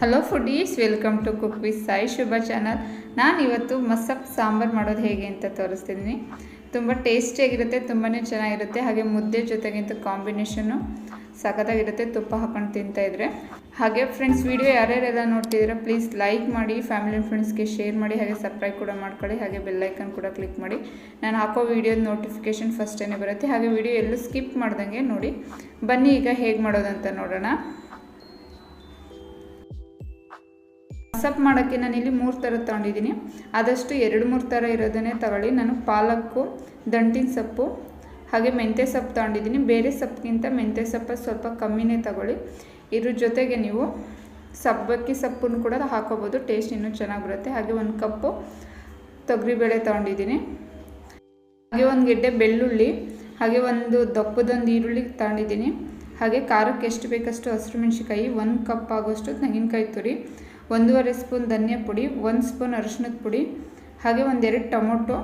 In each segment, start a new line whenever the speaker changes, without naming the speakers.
Hello foodies welcome to cook with Sai Shubha channel ನಾನು ಇವತ್ತು ಮಸಪ್ ಸಾಂಬಾರು ಮಾಡೋದು ಹೇಗೆ ಅಂತ ತೋರಿಸ್ತಿದ್ದೀನಿ ತುಂಬ ಟೇಸ್ಟಿಯಾಗಿರುತ್ತೆ ತುಂಬಾ ಚೆನ್ನಾಗಿರುತ್ತೆ. ಹಾಗೆ ಮುದ್ದೆ ಜೊತೆಗಿಂತ ಕಾಂಬಿನೇಷನ್ನು ಸಖತ್ತಾಗಿರುತ್ತೆ, ತುಪ್ಪ ಹಾಕೊಂಡು ತಿಂತಾಯಿದ್ರೆ ಹಾಗೆ ಫ್ರೆಂಡ್ಸ್ ವಿಡಿಯೋ ಯಾರ್ಯಾರೆಲ್ಲ ನೋಡ್ತಿದ್ದೀರಾ ಪ್ಲೀಸ್ ಲೈಕ್ ಮಾಡಿ ಫ್ಯಾಮಿಲಿ ಆ್ಯಂಡ್ ಫ್ರೆಂಡ್ಸ್ಗೆ ಶೇರ್ ಮಾಡಿ, ಹಾಗೆ ಸಬ್ಸ್ಕ್ರೈಬ್ ಕೂಡ ಮಾಡ್ಕೊಳ್ಳಿ, ಹಾಗೆ ಬೆಲ್ಲೈಕನ್ ಕೂಡ ಕ್ಲಿಕ್ ಮಾಡಿ. ನಾನು ಹಾಕೋ ವೀಡಿಯೋದ ನೋಟಿಫಿಕೇಷನ್ ಫಸ್ಟೇ ಬರುತ್ತೆ. ಹಾಗೆ ವಿಡಿಯೋ ಎಲ್ಲೂ ಸ್ಕಿಪ್ ಮಾಡ್ದಂಗೆ ನೋಡಿ. ಬನ್ನಿ ಈಗ ಹೇಗೆ ಮಾಡೋದಂತ ನೋಡೋಣ. ಮಸಪ್ ಮಾಡೋಕ್ಕೆ ನಾನಿಲ್ಲಿ ಮೂರು ಥರ ತೊಗೊಂಡಿದ್ದೀನಿ. ಆದಷ್ಟು ಎರಡು ಮೂರು ಥರ ಇರೋದನ್ನೇ ತಗೊಳ್ಳಿ. ನಾನು ಪಾಲಕ್ಕು, ದಂಟಿನ ಸೊಪ್ಪು, ಹಾಗೆ ಮೆಂತ್ಯ ಸೊಪ್ಪು ತೊಗೊಂಡಿದ್ದೀನಿ. ಬೇರೆ ಸೊಪ್ಪಿಗಿಂತ ಮೆಂತ್ಯ ಸೊಪ್ಪು ಸ್ವಲ್ಪ ಕಮ್ಮಿನೇ ತಗೊಳ್ಳಿ. ಇದ್ರ ಜೊತೆಗೆ ನೀವು ಸಬ್ಬಕ್ಕಿ ಸೊಪ್ಪನ್ನು ಕೂಡ ಹಾಕೋಬೋದು. ಟೇಸ್ಟ್ ಇನ್ನೂ ಚೆನ್ನಾಗಿ ಬರುತ್ತೆ. ಹಾಗೆ ಒಂದು ಕಪ್ಪು ತೊಗರಿಬೇಳೆ ತೊಗೊಂಡಿದ್ದೀನಿ. ಹಾಗೆ ಒಂದು ಗೆಡ್ಡೆ ಬೆಳ್ಳುಳ್ಳಿ, ಹಾಗೆ ಒಂದು ದಪ್ಪದೊಂದು ಈರುಳ್ಳಿ ತಗೊಂಡಿದ್ದೀನಿ. ಹಾಗೆ ಖಾರಕ್ಕೆ ಎಷ್ಟು ಬೇಕಷ್ಟು ಹಸಿರು ಮೆಣಸಿಕಾಯಿ ಒಂದು ಕಪ್ ಆಗೋಷ್ಟು ತೆಂಗಿನಕಾಯಿ ತುರಿ. ಒಂದೂವರೆ ಸ್ಪೂನ್ ಧನಿಯಾ ಪುಡಿ, ಒಂದು ಸ್ಪೂನ್ ಅರಿಶಿನದ ಪುಡಿ, ಹಾಗೆ ಒಂದೆರಡು ಟೊಮೊಟೊ.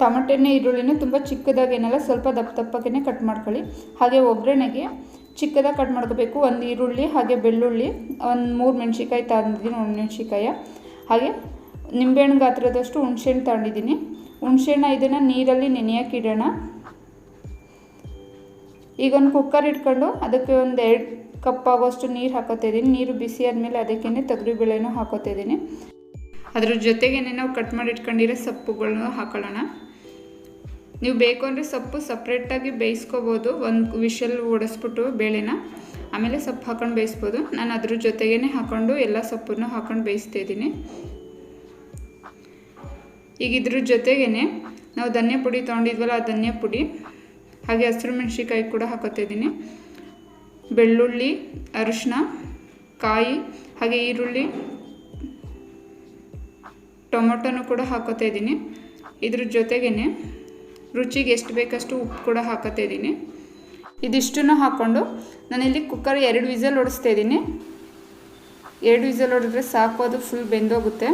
ಟೊಮೊಟೆಣ್ಣೆ ಈರುಳ್ಳಿನ ತುಂಬ ಚಿಕ್ಕದಾಗೇನಲ್ಲ ಸ್ವಲ್ಪ ದಪ್ಪ ದಪ್ಪಕ್ಕೆ ಕಟ್ ಮಾಡ್ಕೊಳ್ಳಿ. ಹಾಗೆ ಒಗ್ಗರಣೆಗೆ ಚಿಕ್ಕದಾಗಿ ಕಟ್ ಮಾಡ್ಕೋಬೇಕು. ಒಂದು ಈರುಳ್ಳಿ, ಹಾಗೆ ಬೆಳ್ಳುಳ್ಳಿ, ಒಂದು ಮೂರು ಮೆಣಸಿಕಾಯಿ ಒಂದು ಮೆಣ್ಸಿಕಾಯ ಹಾಗೆ ನಿಂಬೆಹಣ್ಣು ಗಾತ್ರದಷ್ಟು ಹುಣ್ಸೆಹಣ್ಣು ತಗೊಂಡಿದ್ದೀನಿ. ಹುಣ್ಸೆಹಣ್ಣು ಇದನ್ನು ನೀರಲ್ಲಿ ನೆನೆಯೋಕೆ ಇಡೋಣ. ಈಗ ಒಂದು ಕುಕ್ಕರ್ ಇಟ್ಕೊಂಡು ಅದಕ್ಕೆ ಒಂದು ಎರಡು ಕಪ್ ಆಗೋಷ್ಟು ನೀರು ಹಾಕೋತಾ ಇದ್ದೀನಿ ನೀರು ಬಿಸಿ ಆದಮೇಲೆ ಅದಕ್ಕೇ ತೊಗರಿಬೇಳೆನೂ ಹಾಕೋತಾ ಇದ್ದೀನಿ ಅದ್ರ ಜೊತೆಗೇನೆ ನಾವು ಕಟ್ ಮಾಡಿ ಇಟ್ಕೊಂಡಿರೋ ಸೊಪ್ಪುಗಳನ್ನ ಹಾಕೊಳ್ಳೋಣ. ನೀವು ಬೇಕು ಅಂದರೆ ಸೊಪ್ಪು ಸಪ್ರೇಟಾಗಿ ಬೇಯಿಸ್ಕೋಬೋದು. ಒಂದು ವಿಷಲ್ ಓಡಿಸ್ಬಿಟ್ಟು ಬೇಳೆನ. ಆಮೇಲೆ ಸೊಪ್ಪು ಹಾಕೊಂಡು ಬೇಯಿಸ್ಬೋದು. ನಾನು ಅದ್ರ ಜೊತೆಗೇ ಹಾಕೊಂಡು ಎಲ್ಲ ಸೊಪ್ಪನ್ನು ಹಾಕೊಂಡು ಬೇಯಿಸ್ತಾ ಇದ್ದೀನಿ. ಈಗ ಇದ್ರ ಜೊತೆಗೇ ನಾವು ಧನ್ಯ ಪುಡಿ ತೊಗೊಂಡಿದ್ವಲ್ಲ, ಆ ಧನ್ಯ ಪುಡಿ ಹಾಗೆ ಹಸಿರು ಮೆಣಸಿಕಾಯಿ ಕೂಡ ಹಾಕೋತಾ ಇದ್ದೀನಿ ಬೆಳ್ಳುಳ್ಳಿ ಅರಿಶಿನ ಕಾಯಿ, ಹಾಗೆ ಈರುಳ್ಳಿ, ಟೊಮೊಟೊನೂ ಕೂಡ ಹಾಕೋತಾ ಇದ್ದೀನಿ. ಇದ್ರ ಜೊತೆಗೇ ರುಚಿಗೆ ಎಷ್ಟು ಬೇಕಷ್ಟು ಉಪ್ಪು ಕೂಡ ಹಾಕೋತಾ ಇದ್ದೀನಿ. ಇದಿಷ್ಟನ್ನು ಹಾಕ್ಕೊಂಡು ನಾನಿಲ್ಲಿ ಕುಕ್ಕರ್ ಎರಡು ವಿಸಲ್ ಹೊಡಿಸ್ತಾ ಇದ್ದೀನಿ. ಎರಡು ವಿಸಲ್ ಹೊಡೆದ್ರೆ ಸಾಕು, ಅದು ಫುಲ್ ಬೆಂದೋಗುತ್ತೆ.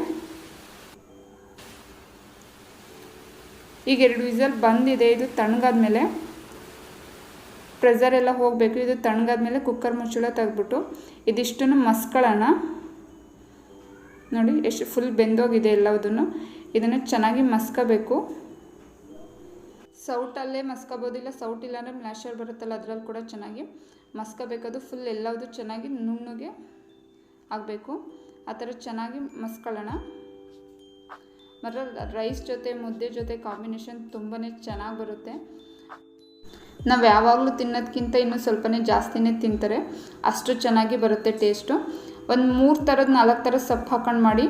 ಈಗ ಎರಡು ವಿಸಲ್ ಬಂದಿದೆ, ಇದು ತಣ್ಣಗಾದ್ಮೇಲೆ ಪ್ರೆಸರ್ ಎಲ್ಲ ಹೋಗಬೇಕು. ಇದು ತಣ್ಣಗಾದ್ಮೇಲೆ ಕುಕ್ಕರ್ ಮುಚ್ಚಳ ತೆಗೆದ್ಬಿಟ್ಟು ಇದಿಷ್ಟನ್ನು ಮಸ್ಕೊಳ್ಳೋಣ. ನೋಡಿ, ಎಷ್ಟು ಫುಲ್ ಬೆಂದೋಗಿದೆ ಎಲ್ಲದನ್ನು ಇದನ್ನು ಚೆನ್ನಾಗಿ ಮಸ್ಕೋಬೇಕು. ಸೌಟಲ್ಲೇ ಮಸ್ಕೋಬೋದಿಲ್ಲ ಸೌಟ್ ಇಲ್ಲಾಂದರೆ ಮ್ಯಾಶರ್ ಬರುತ್ತಲ್ಲ, ಅದರಲ್ಲಿ ಕೂಡ ಚೆನ್ನಾಗಿ ಮಸ್ಕೋಬೇಕದು ಫುಲ್ ಎಲ್ಲವುದು ಚೆನ್ನಾಗಿ ನುಣ್ಣಗೆ ಆಗಬೇಕು. ಆ ಥರ ಚೆನ್ನಾಗಿ ಮಸ್ಕೊಳ್ಳೋಣ. ಮತ್ತು ರೈಸ್ ಜೊತೆ, ಮುದ್ದೆ ಜೊತೆ ಕಾಂಬಿನೇಷನ್ ತುಂಬಾ ಚೆನ್ನಾಗಿ ಬರುತ್ತೆ. ನಾವು ಯಾವಾಗಲೂ ತಿನ್ನೋದಕ್ಕಿಂತ ಇನ್ನೂ ಸ್ವಲ್ಪನೇ ಜಾಸ್ತಿನೇ ತಿಂತಾರೆ. ಅಷ್ಟು ಚೆನ್ನಾಗಿ ಬರುತ್ತೆ ಟೇಸ್ಟು. ಒಂದು ಮೂರು ಥರದ ನಾಲ್ಕು ಥರದ ಸೊಪ್ಪು ಹಾಕೊಂಡು ಮಾಡಿ,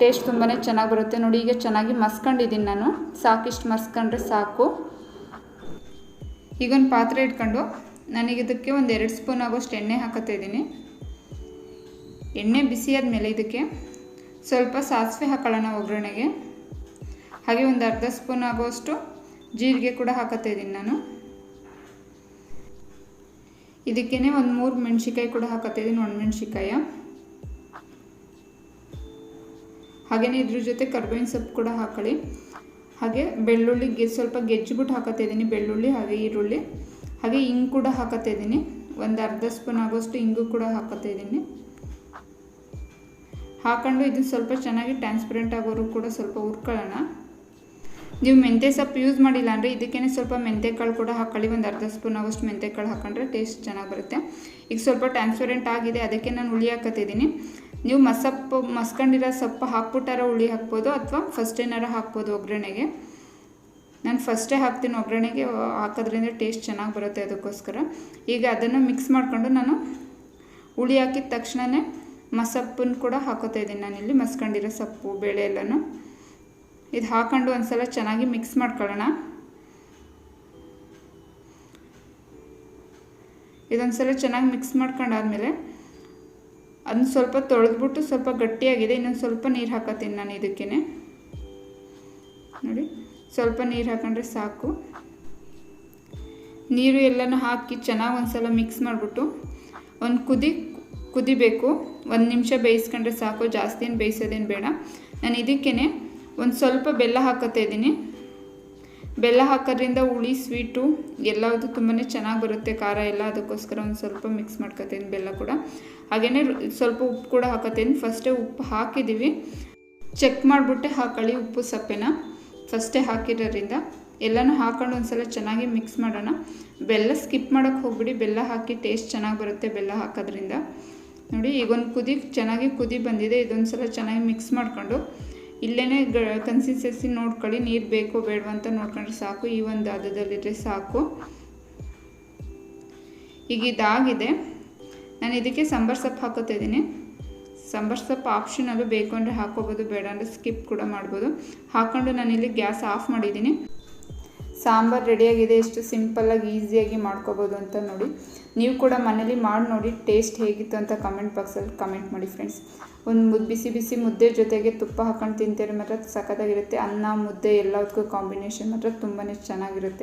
ಟೇಸ್ಟ್ ತುಂಬಾ ಚೆನ್ನಾಗಿ ಬರುತ್ತೆ. ನೋಡಿ, ಈಗ ಚೆನ್ನಾಗಿ ಮಸ್ಕೊಂಡಿದ್ದೀನಿ ನಾನು. ಸಾಕಿಷ್ಟು ಮಸ್ಕೊಂಡ್ರೆ ಸಾಕು. ಈಗ ಒಂದು ಪಾತ್ರೆ ಇಟ್ಕೊಂಡು ನನಗೆ ಇದಕ್ಕೆ ಒಂದು ಎರಡು ಸ್ಪೂನ್ ಆಗೋಷ್ಟು ಎಣ್ಣೆ ಹಾಕೋತಾ ಇದ್ದೀನಿ. ಎಣ್ಣೆ ಬಿಸಿ ಆದಮೇಲೆ ಇದಕ್ಕೆ ಸ್ವಲ್ಪ ಸಾಸಿವೆ ಹಾಕೊಳ್ಳೋಣ ಒಗ್ಗರಣೆಗೆ. ಹಾಗೆ ಒಂದು ಅರ್ಧ ಸ್ಪೂನ್ ಆಗೋಷ್ಟು ಜೀರಿಗೆ ಕೂಡ ಹಾಕೋತಾ ಇದ್ದೀನಿ ನಾನು. ಇದಕ್ಕೇ ಒಂದು ಮೂರು ಮೆಣಸಿಕಾಯಿ ಕೂಡ ಹಾಕತ್ತಿದ್ದೀನಿ ಒಣ ಮೆಣ್ಸಿಕಾಯ ಹಾಗೆಯೇ ಇದ್ರ ಜೊತೆ ಕರ್ಬೇವಿನ ಸೊಪ್ಪು ಕೂಡ ಹಾಕೊಳ್ಳಿ ಹಾಗೆ ಬೆಳ್ಳುಳ್ಳಿ ಗೆ ಸ್ವಲ್ಪ ಗೆಜ್ಜಿಬಿಟ್ಟು ಹಾಕತ್ತಿದ್ದೀನಿ, ಬೆಳ್ಳುಳ್ಳಿ, ಹಾಗೆ ಈರುಳ್ಳಿ. ಹಾಗೆ ಹಿಂಗೆ ಕೂಡ ಹಾಕತ್ತಿದ್ದೀನಿ. ಒಂದು ಅರ್ಧ ಸ್ಪೂನ್ ಆಗೋಷ್ಟು ಹಿಂಗು ಕೂಡ ಹಾಕತ್ತಿದ್ದೀನಿ. ಹಾಕೊಂಡು ಇದು ಸ್ವಲ್ಪ ಚೆನ್ನಾಗಿ ಟ್ರಾನ್ಸ್ಪರೆಂಟ್ ಆಗೋರು ಕೂಡ ಸ್ವಲ್ಪ ಹುರ್ಕೊಳ್ಳೋಣ. ನೀವು ಮೆಂತ್ಯ ಸೊಪ್ಪು ಯೂಸ್ ಮಾಡಿಲ್ಲ ಅಂದರೆ ಇದಕ್ಕೇನೆ ಸ್ವಲ್ಪ ಮೆಂತ್ಯಕಾಳು ಕೂಡ ಹಾಕೊಳ್ಳಿ ಒಂದು ಅರ್ಧ ಸ್ಪೂನ್ ಆಗೋಷ್ಟು ಮೆಂತ್ಯಕಾಳು ಹಾಕೊಂಡ್ರೆ ಟೇಸ್ಟ್ ಚೆನ್ನಾಗಿ ಬರುತ್ತೆ. ಈಗ ಸ್ವಲ್ಪ ಟ್ರಾನ್ಸ್ಪರೆಂಟ್ ಆಗಿದೆ, ಅದಕ್ಕೆ ನಾನು ಹುಳಿ ಹಾಕತ್ತಿದ್ದೀನಿ. ನೀವು ಮಸಪ್ಪು, ಮಸ್ಕೊಂಡಿರೋ ಸೊಪ್ಪು ಹಾಕ್ಬಿಟ್ಟಾರ ಹುಳಿ ಹಾಕ್ಬೋದು ಅಥವಾ ಫಸ್ಟ್ ಏನಾರ ಹಾಕ್ಬೋದು ಒಗ್ಗರಣೆಗೆ. ನಾನು ಫಸ್ಟೇ ಹಾಕ್ತೀನಿ ಒಗ್ಗರಣೆಗೆ ಹಾಕೋದ್ರಿಂದ ಟೇಸ್ಟ್ ಚೆನ್ನಾಗಿ ಬರುತ್ತೆ ಅದಕ್ಕೋಸ್ಕರ. ಈಗ ಅದನ್ನು ಮಿಕ್ಸ್ ಮಾಡಿಕೊಂಡು ನಾನು ಹುಳಿ ಹಾಕಿದ ತಕ್ಷಣವೇ ಮಸಪ್ಪನ್ನು ಕೂಡ ಹಾಕೋತಾ ಇದ್ದೀನಿ ನಾನಿಲ್ಲಿ, ಮಸ್ಕೊಂಡಿರೋ ಸೊಪ್ಪು, ಬೇಳೆ ಎಲ್ಲನೂ. ಇದು ಹಾಕೊಂಡು ಒಂದ್ಸಲ ಚೆನ್ನಾಗಿ ಮಿಕ್ಸ್ ಮಾಡ್ಕೊಳ್ಳೋಣ. ಇದೊಂದ್ಸಲ ಚೆನ್ನಾಗಿ ಮಿಕ್ಸ್ ಮಾಡ್ಕೊಂಡಾದ್ಮೇಲೆ ಅದನ್ನ ಸ್ವಲ್ಪ ತೊಳೆದ್ಬಿಟ್ಟು ಸ್ವಲ್ಪ ಗಟ್ಟಿಯಾಗಿದೆ, ಇನ್ನೊಂದು ಸ್ವಲ್ಪ ನೀರು ಹಾಕತ್ತೀನಿ ನಾನು ಇದಕ್ಕೇ ನೋಡಿ, ಸ್ವಲ್ಪ ನೀರು ಹಾಕೊಂಡ್ರೆ ಸಾಕು. ನೀರು ಎಲ್ಲನೂ ಹಾಕಿ ಚೆನ್ನಾಗಿ ಒಂದ್ಸಲ ಮಿಕ್ಸ್ ಮಾಡಿಬಿಟ್ಟು ಒಂದು ಕುದಿ, ಕುದಿಬೇಕು. ಒಂದು ನಿಮಿಷ ಬೇಯಿಸ್ಕೊಂಡ್ರೆ ಸಾಕು, ಜಾಸ್ತಿ ಏನು ಬೇಯಿಸೋದೇನು ಬೇಡ. ನಾನು ಇದಕ್ಕೇ ಒಂದು ಸ್ವಲ್ಪ ಬೆಲ್ಲ ಹಾಕೋತಾ ಇದ್ದೀನಿ. ಬೆಲ್ಲ ಹಾಕೋದ್ರಿಂದ ಹುಳಿ ಸ್ವೀಟು ಎಲ್ಲದು ತುಂಬಾ ಚೆನ್ನಾಗಿ ಬರುತ್ತೆ. ಖಾರ ಎಲ್ಲ ಅದಕ್ಕೋಸ್ಕರ ಒಂದು ಸ್ವಲ್ಪ ಮಿಕ್ಸ್ ಮಾಡ್ಕೊತೀನಿ ಬೆಲ್ಲ ಕೂಡ. ಹಾಗೆಯೇ ಸ್ವಲ್ಪ ಉಪ್ಪು ಕೂಡ ಹಾಕೋತೀನಿ ಫಸ್ಟೇ ಉಪ್ಪು ಹಾಕಿದ್ದೀವಿ. ಚೆಕ್ ಮಾಡಿಬಿಟ್ಟೆ ಹಾಕೊಳ್ಳಿ ಉಪ್ಪು ಸಪ್ಪೆನ. ಫಸ್ಟೇ ಹಾಕಿರೋದ್ರಿಂದ ಎಲ್ಲನೂ ಹಾಕೊಂಡು ಒಂದು ಸಲ ಚೆನ್ನಾಗಿ ಮಿಕ್ಸ್ ಮಾಡೋಣ. ಬೆಲ್ಲ ಸ್ಕಿಪ್ ಮಾಡೋಕ್ಕೆ ಹೋಗ್ಬಿಡಿ. ಬೆಲ್ಲ ಹಾಕಿ ಟೇಸ್ಟ್ ಚೆನ್ನಾಗಿ ಬರುತ್ತೆ ಬೆಲ್ಲ ಹಾಕೋದ್ರಿಂದ. ನೋಡಿ ಈಗೊಂದು ಕುದಿ, ಚೆನ್ನಾಗಿ ಕುದಿ ಬಂದಿದೆ. ಇದೊಂದು ಸಲ ಚೆನ್ನಾಗಿ ಮಿಕ್ಸ್ ಮಾಡಿಕೊಂಡು ಇಲ್ಲೇ ಗ ಕನ್ಸಿಸ್ಟೆನ್ಸಿ ನೋಡ್ಕೊಳ್ಳಿ, ನೀರು ಬೇಕೋ ಬೇಡವೋ ಅಂತ ನೋಡ್ಕೊಂಡ್ರೆ ಸಾಕು. ಈ ಒಂದು ಹದದಲ್ಲಿದ್ದರೆ ಸಾಕು. ಈಗ ಇದಾಗಿದೆ. ನಾನು ಇದಕ್ಕೆ ಸಾಂಬಾರು ಸೊಪ್ಪು ಹಾಕೋತಾ ಇದ್ದೀನಿ. ಸಾಂಬಾರು ಸೊಪ್ಪು ಆಪ್ಷನಲ್ಲೂ ಬೇಕು ಅಂದರೆ ಹಾಕೋಬೋದು, ಬೇಡ ಅಂದರೆ ಸ್ಕಿಪ್ ಕೂಡ ಮಾಡ್ಬೋದು. ಹಾಕ್ಕೊಂಡು ನಾನಿಲ್ಲಿ ಗ್ಯಾಸ್ ಆಫ್ ಮಾಡಿದ್ದೀನಿ. ಸಾಂಬಾರು ರೆಡಿಯಾಗಿದೆ, ಎಷ್ಟು ಸಿಂಪಲ್ಲಾಗಿ ಈಸಿಯಾಗಿ ಮಾಡ್ಕೋಬೋದು ಅಂತ ನೋಡಿ. ನೀವು ಕೂಡ ಮನೇಲಿ ಮಾಡಿ ನೋಡಿ ಟೇಸ್ಟ್ ಹೇಗಿತ್ತು ಅಂತ ಕಮೆಂಟ್ ಬಾಕ್ಸಲ್ಲಿ ಕಮೆಂಟ್ ಮಾಡಿ ಫ್ರೆಂಡ್ಸ್ ಒಂದು ಮುದ್ದು ಬಿಸಿ ಬಿಸಿ ಮುದ್ದೆ ಜೊತೆಗೆ ತುಪ್ಪ ಹಾಕೊಂಡು ತಿಂತೀರಿ ಮಾತ್ರ ಸಖತ್ತಾಗಿರುತ್ತೆ. ಅನ್ನ, ಮುದ್ದೆ ಎಲ್ಲದಕ್ಕೂ ಕಾಂಬಿನೇಷನ್ ಮಾತ್ರ ತುಂಬಾ ಚೆನ್ನಾಗಿರುತ್ತೆ.